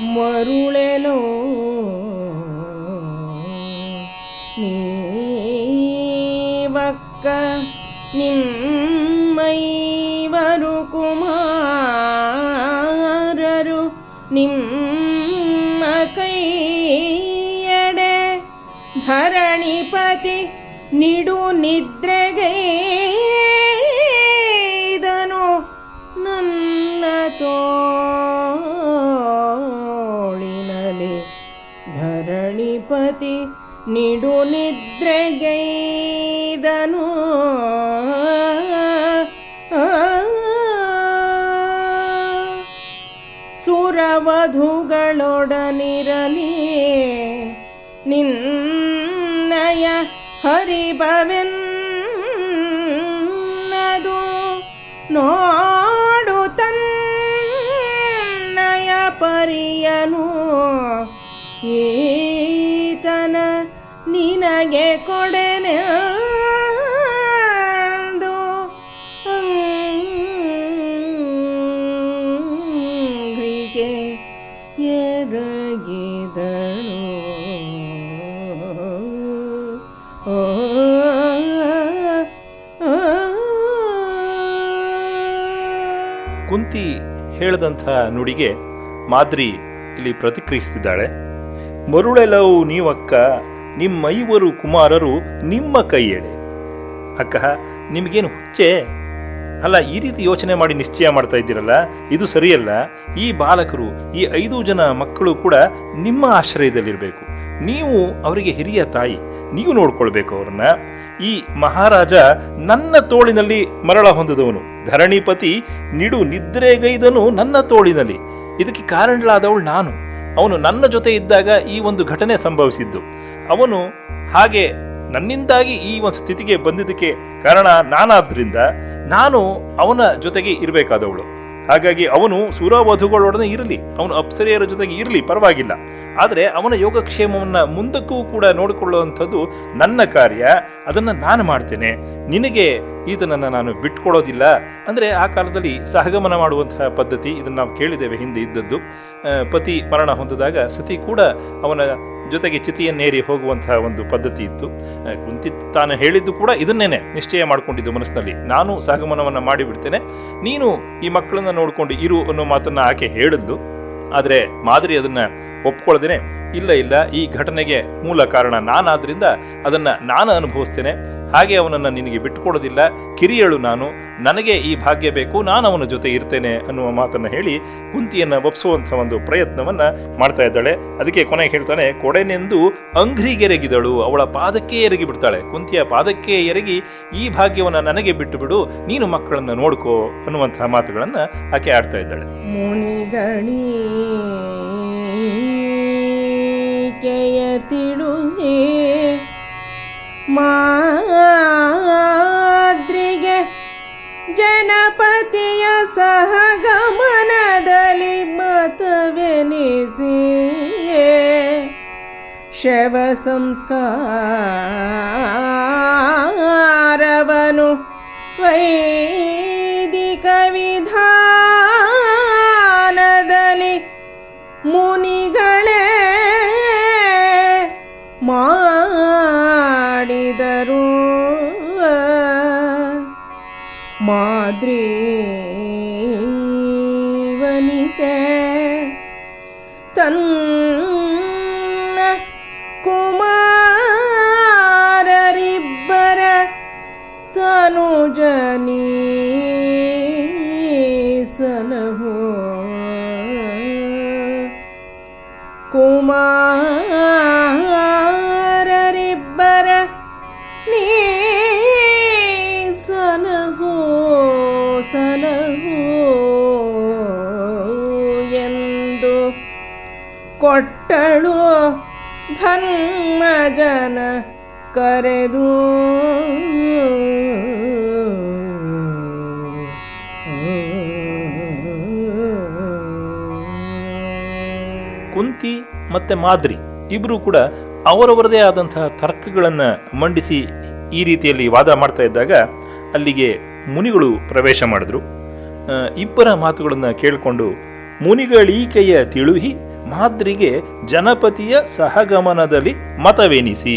ಮರುಳೆನೋ? ನೀವಕ್ಕ ನಿಮ್ಮೈವರು ಕುಮಾರರು ನಿಮ್ಮ ಕೈಯಡೆ ಧರಣಿಪತಿ ನಿಡು ನಿದ್ರೆಗೆ ನಿಡು ನಿದ್ರೆಗೈದನು ಸುರವಧುಗಳೊಡನಿರಲಿ ನಿನ್ನಯ ಹರಿಭವೆನ್ನದು ನೋಡು ನಿನಗೆ ಕೊಡೆನೆ. ಕುಂತಿ ಹೇಳಿದಂಥ ನುಡಿಗೆ ಮಾದ್ರಿ ಇಲ್ಲಿ ಪ್ರತಿಕ್ರಿಯಿಸ್ತಿದ್ದಾಳೆ ಮರುಳೆಲವು ನೀವಕ್ಕ ನಿಮ್ಮೈವರು ಕುಮಾರರು ನಿಮ್ಮ ಕೈಯೆಡೆ. ಅಕ್ಕ, ನಿಮಗೇನು ಹುಚ್ಚೆ? ಅಲ್ಲ, ಈ ರೀತಿ ಯೋಚನೆ ಮಾಡಿ ನಿಶ್ಚಯ ಮಾಡ್ತಾ ಇದ್ದೀರಲ್ಲ? ಇದು ಸರಿಯಲ್ಲ. ಈ ಬಾಲಕರು, ಈ ಐದು ಜನ ಮಕ್ಕಳು ಕೂಡ ನಿಮ್ಮ ಆಶ್ರಯದಲ್ಲಿರಬೇಕು. ನೀವು ಅವರಿಗೆ ಹಿರಿಯ ತಾಯಿ. ನೀವು ನೋಡ್ಕೊಳ್ಬೇಕು ಅವ್ರನ್ನ. ಈ ಮಹಾರಾಜ ನನ್ನ ತೋಳಿನಲ್ಲಿ ಮರಳ ಹೊಂದಿದವನು. ಧರಣಿಪತಿ ನಿಡು ನಿದ್ರೆಗೈದನು ನನ್ನ ತೋಳಿನಲ್ಲಿ. ಇದಕ್ಕೆ ಕಾರಣಳಾದವಳು ನಾನು. ಅವನು ನನ್ನ ಜೊತೆ ಇದ್ದಾಗ ಈ ಒಂದು ಘಟನೆ ಸಂಭವಿಸಿದ್ದು. ಅವನು ಹಾಗೆ ನನ್ನಿಂದಾಗಿ ಈ ಒಂದು ಸ್ಥಿತಿಗೆ ಬಂದಿದ್ದಕ್ಕೆ ಕಾರಣ ನಾನಾದ್ರಿಂದ ನಾನು ಅವನ ಜೊತೆಗೆ ಇರಬೇಕಾದವಳು. ಹಾಗಾಗಿ ಅವನು ಸುರವಧುಗಳೊಡನೆ ಇರಲಿ, ಅವನು ಅಪ್ಸರಿಯರ ಜೊತೆಗೆ ಇರಲಿ, ಪರವಾಗಿಲ್ಲ. ಆದರೆ ಅವನ ಯೋಗಕ್ಷೇಮವನ್ನು ಮುಂದಕ್ಕೂ ಕೂಡ ನೋಡಿಕೊಳ್ಳುವಂಥದ್ದು ನನ್ನ ಕಾರ್ಯ, ಅದನ್ನು ನಾನು ಮಾಡ್ತೇನೆ. ನಿನಗೆ ಈತನನ್ನು ನಾನು ಬಿಟ್ಕೊಡೋದಿಲ್ಲ. ಅಂದರೆ ಆ ಕಾಲದಲ್ಲಿ ಸಹಗಮನ ಮಾಡುವಂತಹ ಪದ್ಧತಿ ಇದನ್ನು ನಾವು ಕೇಳಿದ್ದೇವೆ ಹಿಂದೆ ಇದ್ದದ್ದು. ಪತಿ ಮರಣ ಹೊಂದಿದಾಗ ಸತಿ ಕೂಡ ಅವನ ಜೊತೆಗೆ ಚಿತಿಯನ್ನೇರಿ ಹೋಗುವಂತಹ ಒಂದು ಪದ್ಧತಿ ಇತ್ತು. ಕುಂತಿ ತಾನು ಹೇಳಿದ್ದು ಕೂಡ ಇದನ್ನೇನೆ ನಿಶ್ಚಯ ಮಾಡಿಕೊಂಡಿದ್ದು ಮನಸ್ಸಿನಲ್ಲಿ. ನಾನು ಸಹಗಮನವನ್ನು ಮಾಡಿಬಿಡ್ತೇನೆ. ನೀನು ಈ ಮಕ್ಕಳನ್ನು ನೋಡ್ಕೊಂಡು ಇರು ಅನ್ನೋ ಮಾತನ್ನು ಆಕೆ ಹೇಳಿದ್ದು. ಆದರೆ ಮಾದರಿ ಅದನ್ನ ಒಪ್ಕೊಳ್ಳದೇನೆ. ಇಲ್ಲ ಇಲ್ಲ, ಈ ಘಟನೆಗೆ ಮೂಲ ಕಾರಣ ನಾನಾದ್ರಿಂದ ಅದನ್ನ ನಾನು ಅನುಭವಿಸ್ತೇನೆ. ಹಾಗೆ ಅವನನ್ನು ನಿನಗೆ ಬಿಟ್ಟುಕೊಡೋದಿಲ್ಲ. ಕಿರಿಯಳು ನಾನು. ನನಗೆ ಈ ಭಾಗ್ಯ ಬೇಕು. ನಾನು ಅವನ ಜೊತೆ ಇರ್ತೇನೆ ಅನ್ನುವ ಮಾತನ್ನ ಹೇಳಿ ಕುಂತಿಯನ್ನ ಒಪ್ಪಿಸುವಂಥ ಒಂದು ಪ್ರಯತ್ನವನ್ನ ಮಾಡ್ತಾ ಇದ್ದಾಳೆ. ಅದಕ್ಕೆ ಕೊನೆಗೆ ಹೇಳ್ತಾನೆ, ಕೊಡೆನೆಂದು ಅಂಗ್ರಿಗೆರಗಿದಳು ಅವಳ ಪಾದಕ್ಕೆ ಎರಗಿ ಬಿಡ್ತಾಳೆ. ಕುಂತಿಯ ಪಾದಕ್ಕೆ ಎರಗಿ ಈ ಭಾಗ್ಯವನ್ನ ನನಗೆ ಬಿಟ್ಟು ಬಿಡು ನೀನು ಮಕ್ಕಳನ್ನ ನೋಡ್ಕೋ ಅನ್ನುವಂತಹ ಮಾತುಗಳನ್ನ ಆಕೆ ಆಡ್ತಾ ಇದ್ದಾಳೆ. ಮುನಿಗಳೀಕೆಯ ತಿಳುಹಿ ಮಾದ್ರಿಗೆ ಜನಪತಿಯ ಸಹಗಮನದಲ್ಲಿ ಮತವೆನಿಸಿ ಶವ ಸಂಸ್ಕಾರವನು ವೈದಿಕ ವಿಧಾನದಲ್ಲಿ ಮುನಿಗಳೇ ಮಾಡಿದರು ಮಾದ್ರಿ ವನಿತೆ ತನ್ನ ಕುಮಾರರಿಬ್ಬರ ತನುಜನೀ ಸಲಹೋ ಸಲಹೋ ಎಂದು ಕೊಟ್ಟಳು ಧರ್ಮಜನ ಕರೆದು. ಕುಂತಿ ಮತ್ತೆ ಮಾದ್ರಿ ಇಬ್ರು ಕೂಡ ಅವರವರದೇ ಆದಂತಹ ತರ್ಕಗಳನ್ನು ಮಂಡಿಸಿ ಈ ರೀತಿಯಲ್ಲಿ ವಾದ ಮಾಡ್ತಾ ಇದ್ದಾಗ ಅಲ್ಲಿಗೆ ಮುನಿಗಳು ಪ್ರವೇಶ ಮಾಡಿದ್ರು. ಇಬ್ಬರ ಮಾತುಗಳನ್ನು ಕೇಳಿಕೊಂಡು ಮುನಿಗಳೀಕೆಯ ತಿಳುಹಿ ಮಾದ್ರಿಗೆ ಜನಪತಿಯ ಸಹಗಮನದಲ್ಲಿ ಮತವೆನಿಸಿ.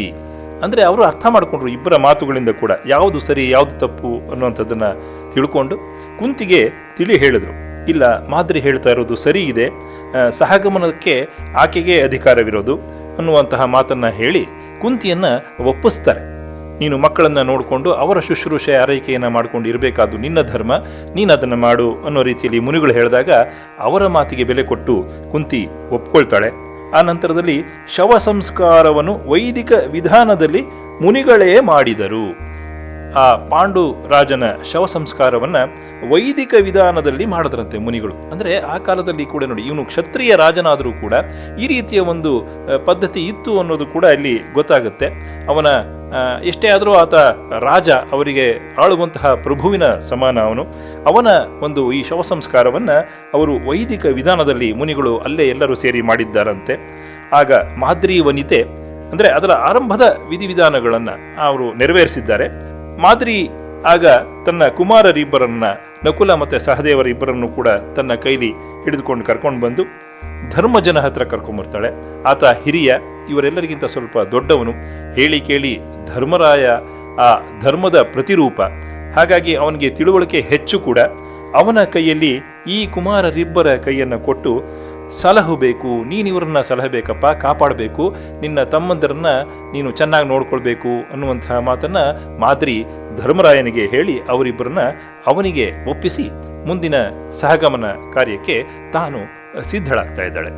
ಅಂದರೆ ಅವರು ಅರ್ಥ ಮಾಡಿಕೊಂಡ್ರು ಇಬ್ಬರ ಮಾತುಗಳಿಂದ ಕೂಡ ಯಾವುದು ಸರಿ, ಯಾವುದು ತಪ್ಪು ಅನ್ನುವಂಥದ್ದನ್ನು ತಿಳ್ಕೊಂಡು ಕುಂತಿಗೆ ತಿಳಿ ಹೇಳಿದ್ರು. ಇಲ್ಲ, ಮಾದ್ರಿ ಹೇಳ್ತಾ ಇರೋದು ಸರಿ ಇದೆ. ಸಹಗಮನಕ್ಕೆ ಆಕೆಗೆ ಅಧಿಕಾರವಿರೋದು ಅನ್ನುವಂತಹ ಮಾತನ್ನು ಹೇಳಿ ಕುಂತಿಯನ್ನು ಒಪ್ಪಿಸ್ತಾರೆ. ನೀನು ಮಕ್ಕಳನ್ನ ನೋಡಿಕೊಂಡು ಅವರ ಶುಶ್ರೂಷೆ ಆರೈಕೆಯನ್ನು ಮಾಡ್ಕೊಂಡು ಇರಬೇಕಾದ್ದು ನಿನ್ನ ಧರ್ಮ, ನೀನು ಅದನ್ನು ಮಾಡು ಅನ್ನೋ ರೀತಿಯಲ್ಲಿ ಮುನಿಗಳು ಹೇಳಿದಾಗ ಅವರ ಮಾತಿಗೆ ಬೆಲೆ ಕೊಟ್ಟು ಕುಂತಿ ಒಪ್ಕೊಳ್ತಾಳೆ. ಆ ನಂತರದಲ್ಲಿ ಶವ ಸಂಸ್ಕಾರವನ್ನು ವೈದಿಕ ವಿಧಾನದಲ್ಲಿ ಮುನಿಗಳೇ ಮಾಡಿದರು. ಆ ಪಾಂಡು ರಾಜನ ಶವ ಸಂಸ್ಕಾರವನ್ನ ವೈದಿಕ ವಿಧಾನದಲ್ಲಿ ಮಾಡಿದ್ರಂತೆ ಮುನಿಗಳು. ಅಂದ್ರೆ ಆ ಕಾಲದಲ್ಲಿ ಕೂಡ ನೋಡಿ, ಇವನು ಕ್ಷತ್ರಿಯ ರಾಜನಾದರೂ ಕೂಡ ಈ ರೀತಿಯ ಒಂದು ಪದ್ಧತಿ ಇತ್ತು ಅನ್ನೋದು ಕೂಡ ಇಲ್ಲಿ ಗೊತ್ತಾಗುತ್ತೆ. ಅವನ ಎಷ್ಟೇ ಆದರೂ ಆತ ರಾಜ, ಅವರಿಗೆ ಆಳುವಂತಹ ಪ್ರಭುವಿನ ಸಮಾನ ಅವನು. ಅವನ ಒಂದು ಈ ಶವ ಸಂಸ್ಕಾರವನ್ನ ಅವರು ವೈದಿಕ ವಿಧಾನದಲ್ಲಿ ಮುನಿಗಳು ಅಲ್ಲೇ ಎಲ್ಲರೂ ಸೇರಿ ಮಾಡಿದ್ದಾರಂತೆ. ಆಗ ಮಾದ್ರಿ ವನಿತೆ, ಅಂದ್ರೆ ಅದರ ಆರಂಭದ ವಿಧಿವಿಧಾನಗಳನ್ನು ಅವರು ನೆರವೇರಿಸಿದ್ದಾರೆ. ಮಾದ್ರಿ ಆಗ ತನ್ನ ಕುಮಾರರಿಬ್ಬರನ್ನ, ನಕುಲ ಮತ್ತೆ ಸಹದೇವರಿಬ್ಬರನ್ನು ಕೂಡ ತನ್ನ ಕೈಲಿ ಹಿಡಿದುಕೊಂಡು ಕರ್ಕೊಂಡು ಬಂದು ಧರ್ಮಜನ ಹತ್ರ ಕರ್ಕೊಂಡ್ಬರ್ತಾಳೆ ಆತ ಹಿರಿಯ, ಇವರೆಲ್ಲರಿಗಿಂತ ಸ್ವಲ್ಪ ದೊಡ್ಡವನು. ಹೇಳಿ ಕೇಳಿ ಧರ್ಮರಾಯ ಆ ಧರ್ಮದ ಪ್ರತಿರೂಪ. ಹಾಗಾಗಿ ಅವನಿಗೆ ತಿಳುವಳಿಕೆ ಹೆಚ್ಚು ಕೂಡ. ಅವನ ಕೈಯಲ್ಲಿ ಈ ಕುಮಾರರಿಬ್ಬರ ಕೈಯನ್ನು ಕೊಟ್ಟು ಸಲಹಬೇಕು ನೀನು ಇವರನ್ನ ಸಲಹಬೇಕಪ್ಪ ಕಾಪಾಡಬೇಕು, ನಿನ್ನ ತಮ್ಮಂದರನ್ನ ನೀನು ಚೆನ್ನಾಗಿ ನೋಡ್ಕೊಳ್ಬೇಕು ಅನ್ನುವಂತಹ ಮಾತನ್ನ ಮಾದ್ರಿ ಧರ್ಮರಾಯನಿಗೆ ಹೇಳಿ ಅವರಿಬ್ಬರನ್ನ ಅವನಿಗೆ ಒಪ್ಪಿಸಿ ಮುಂದಿನ ಸಹಗಮನ ಕಾರ್ಯಕ್ಕೆ ತಾನು ಸಿದ್ಧಳಾಗ್ತಾ ಇದ್ದಾಳೆ.